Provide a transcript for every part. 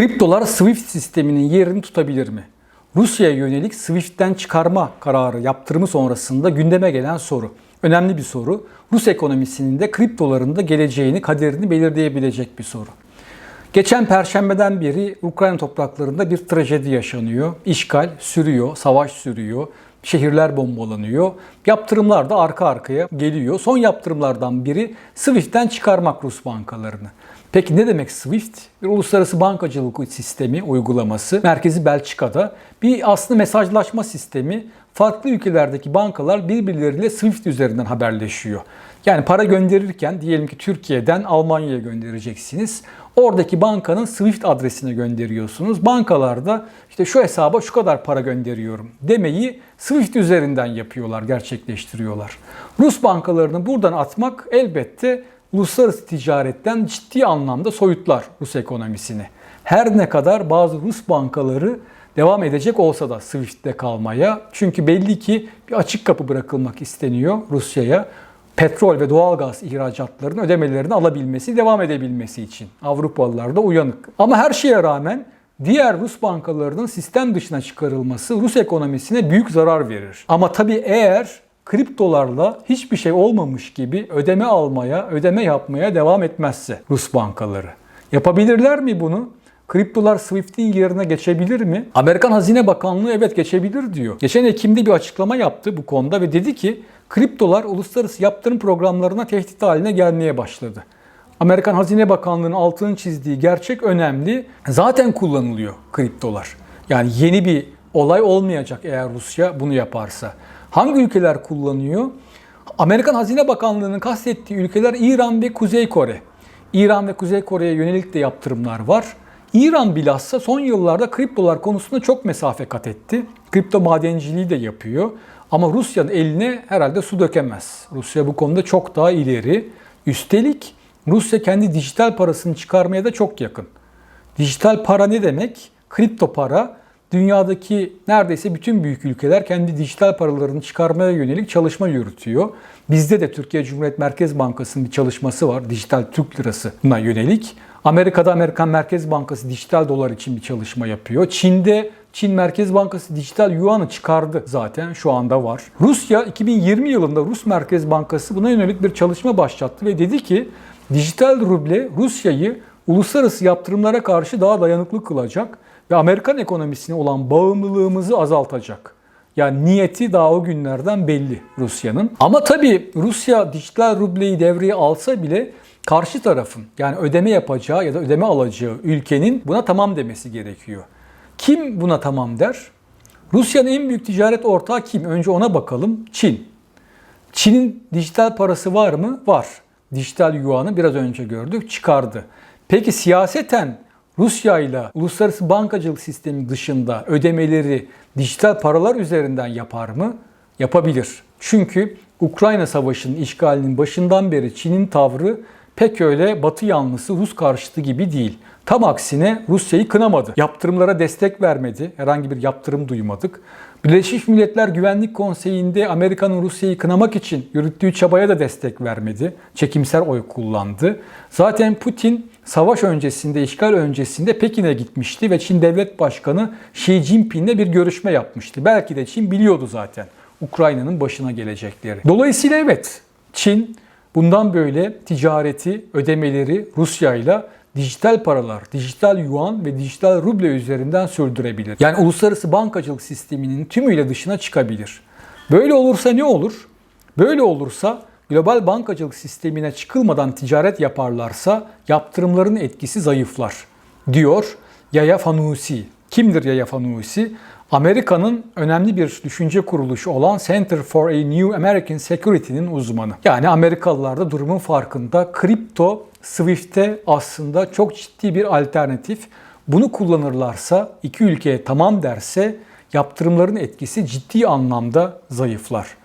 Kriptolar SWIFT sisteminin yerini tutabilir mi? Rusya'ya yönelik SWIFT'ten çıkarma kararı yaptırımı sonrasında gündeme gelen soru. Önemli bir soru. Rus ekonomisinin de kriptoların da geleceğini, kaderini belirleyebilecek bir soru. Geçen perşembeden beri Ukrayna topraklarında bir trajedi yaşanıyor. İşgal sürüyor, savaş sürüyor, şehirler bombalanıyor. Yaptırımlar da arka arkaya geliyor. Son yaptırımlardan biri SWIFT'ten çıkarmak Rus bankalarını. Peki ne demek SWIFT? Bir uluslararası bankacılık sistemi uygulaması. Merkezi Belçika'da. Bir aslında mesajlaşma sistemi. Farklı ülkelerdeki bankalar birbirleriyle SWIFT üzerinden haberleşiyor. Yani para gönderirken diyelim ki Türkiye'den Almanya'ya göndereceksiniz. Oradaki bankanın SWIFT adresine gönderiyorsunuz. Bankalarda işte şu hesaba şu kadar para gönderiyorum demeyi SWIFT üzerinden yapıyorlar, gerçekleştiriyorlar. Rus bankalarını buradan atmak elbette uluslararası ticaretten ciddi anlamda soyutlar Rus ekonomisini. Her ne kadar bazı Rus bankaları devam edecek olsa da SWIFT'te kalmaya. Çünkü belli ki bir açık kapı bırakılmak isteniyor Rusya'ya. Petrol ve doğalgaz ihracatlarının ödemelerini alabilmesi, devam edebilmesi için. Avrupalılar da uyanık. Ama her şeye rağmen diğer Rus bankalarının sistem dışına çıkarılması Rus ekonomisine büyük zarar verir. Ama tabii eğer kriptolarla hiçbir şey olmamış gibi ödeme almaya, ödeme yapmaya devam etmezse Rus bankaları. Yapabilirler mi bunu? Kriptolar Swift'in yerine geçebilir mi? Amerikan Hazine Bakanlığı evet geçebilir diyor. Geçen Ekim'de bir açıklama yaptı bu konuda ve dedi ki kriptolar uluslararası yaptırım programlarına tehdit haline gelmeye başladı. Amerikan Hazine Bakanlığı'nın altını çizdiği gerçek önemli. Zaten kullanılıyor kriptolar. Yani yeni bir olay olmayacak eğer Rusya bunu yaparsa. Hangi ülkeler kullanıyor? Amerikan Hazine Bakanlığı'nın kastettiği ülkeler İran ve Kuzey Kore. İran ve Kuzey Kore'ye yönelik de yaptırımlar var. İran bilhassa son yıllarda kriptolar konusunda çok mesafe kat etti. Kripto madenciliği de yapıyor. Ama Rusya'nın eline herhalde su dökemez. Rusya bu konuda çok daha ileri. Üstelik Rusya kendi dijital parasını çıkarmaya da çok yakın. Dijital para ne demek? Kripto para dünyadaki neredeyse bütün büyük ülkeler kendi dijital paralarını çıkarmaya yönelik çalışma yürütüyor. Bizde de Türkiye Cumhuriyet Merkez Bankası'nın bir çalışması var dijital Türk lirasına yönelik. Amerika'da Amerikan Merkez Bankası dijital dolar için bir çalışma yapıyor. Çin'de Çin Merkez Bankası dijital yuanı çıkardı zaten şu anda var. Rusya 2020 yılında Rus Merkez Bankası buna yönelik bir çalışma başlattı ve dedi ki dijital ruble Rusya'yı uluslararası yaptırımlara karşı daha dayanıklı kılacak ve Amerikan ekonomisine olan bağımlılığımızı azaltacak. Yani niyeti daha o günlerden belli Rusya'nın. Ama tabii Rusya dijital rubleyi devreye alsa bile karşı tarafın yani ödeme yapacağı ya da ödeme alacağı ülkenin buna tamam demesi gerekiyor. Kim buna tamam der? Rusya'nın en büyük ticaret ortağı kim? Önce ona bakalım. Çin. Çin'in dijital parası var mı? Var. Dijital yuanı biraz önce gördük çıkardı. Peki siyaseten Rusya ile uluslararası bankacılık sistemi dışında ödemeleri dijital paralar üzerinden yapar mı? Yapabilir. Çünkü Ukrayna Savaşı'nın işgalinin başından beri Çin'in tavrı pek öyle Batı yanlısı Rus karşıtı gibi değil. Tam aksine Rusya'yı kınamadı. Yaptırımlara destek vermedi. Herhangi bir yaptırım duymadık. Birleşmiş Milletler Güvenlik Konseyi'nde Amerika'nın Rusya'yı kınamak için yürüttüğü çabaya da destek vermedi. Çekimser oy kullandı. Zaten Putin savaş öncesinde, işgal öncesinde Pekin'e gitmişti ve Çin Devlet Başkanı Xi Jinping'le bir görüşme yapmıştı. Belki de Çin biliyordu zaten Ukrayna'nın başına gelecekleri. Dolayısıyla evet Çin bundan böyle ticareti, ödemeleri Rusya ile dijital paralar, dijital yuan ve dijital ruble üzerinden sürdürebilir. Yani uluslararası bankacılık sisteminin tümüyle dışına çıkabilir. Böyle olursa ne olur? Böyle olursa global bankacılık sistemine çıkılmadan ticaret yaparlarsa yaptırımların etkisi zayıflar diyor Yaya Fanusi. Kimdir Yaya Fanusi? Amerika'nın önemli bir düşünce kuruluşu olan Center for a New American Security'nin uzmanı. Yani Amerikalılar da durumun farkında. Kripto Swift'te aslında çok ciddi bir alternatif. Bunu kullanırlarsa, iki ülkeye tamam derse yaptırımların etkisi ciddi anlamda zayıflar.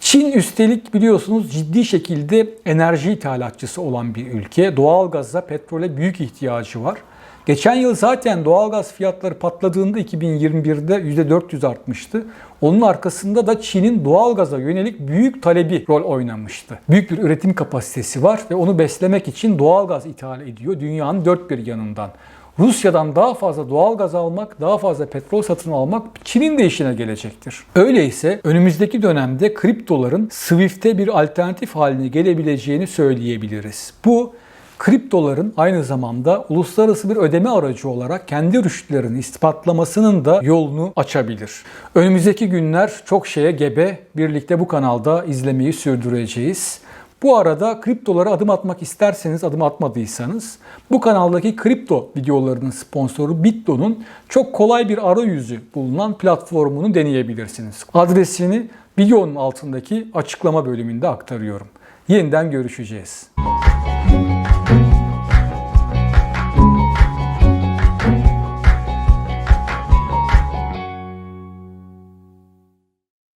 Çin üstelik biliyorsunuz ciddi şekilde enerji ithalatçısı olan bir ülke. Doğalgaza, petrole büyük ihtiyacı var. Geçen yıl zaten doğalgaz fiyatları patladığında 2021'de %400 artmıştı. Onun arkasında da Çin'in doğalgaza yönelik büyük talebi rol oynamıştı. Büyük bir üretim kapasitesi var ve onu beslemek için doğalgaz ithal ediyor dünyanın dört bir yanından. Rusya'dan daha fazla doğal gaz almak, daha fazla petrol satın almak Çin'in de işine gelecektir. Öyleyse önümüzdeki dönemde kriptoların Swift'e bir alternatif haline gelebileceğini söyleyebiliriz. Bu kriptoların aynı zamanda uluslararası bir ödeme aracı olarak kendi rüştlerini ispatlamasının da yolunu açabilir. Önümüzdeki günler çok şeye gebe. Birlikte bu kanalda izlemeyi sürdüreceğiz. Bu arada kriptolara adım atmak isterseniz, adım atmadıysanız bu kanaldaki kripto videolarının sponsoru Bitdo'nun çok kolay bir arayüzü bulunan platformunu deneyebilirsiniz. Adresini videonun altındaki açıklama bölümünde aktarıyorum. Yeniden görüşeceğiz.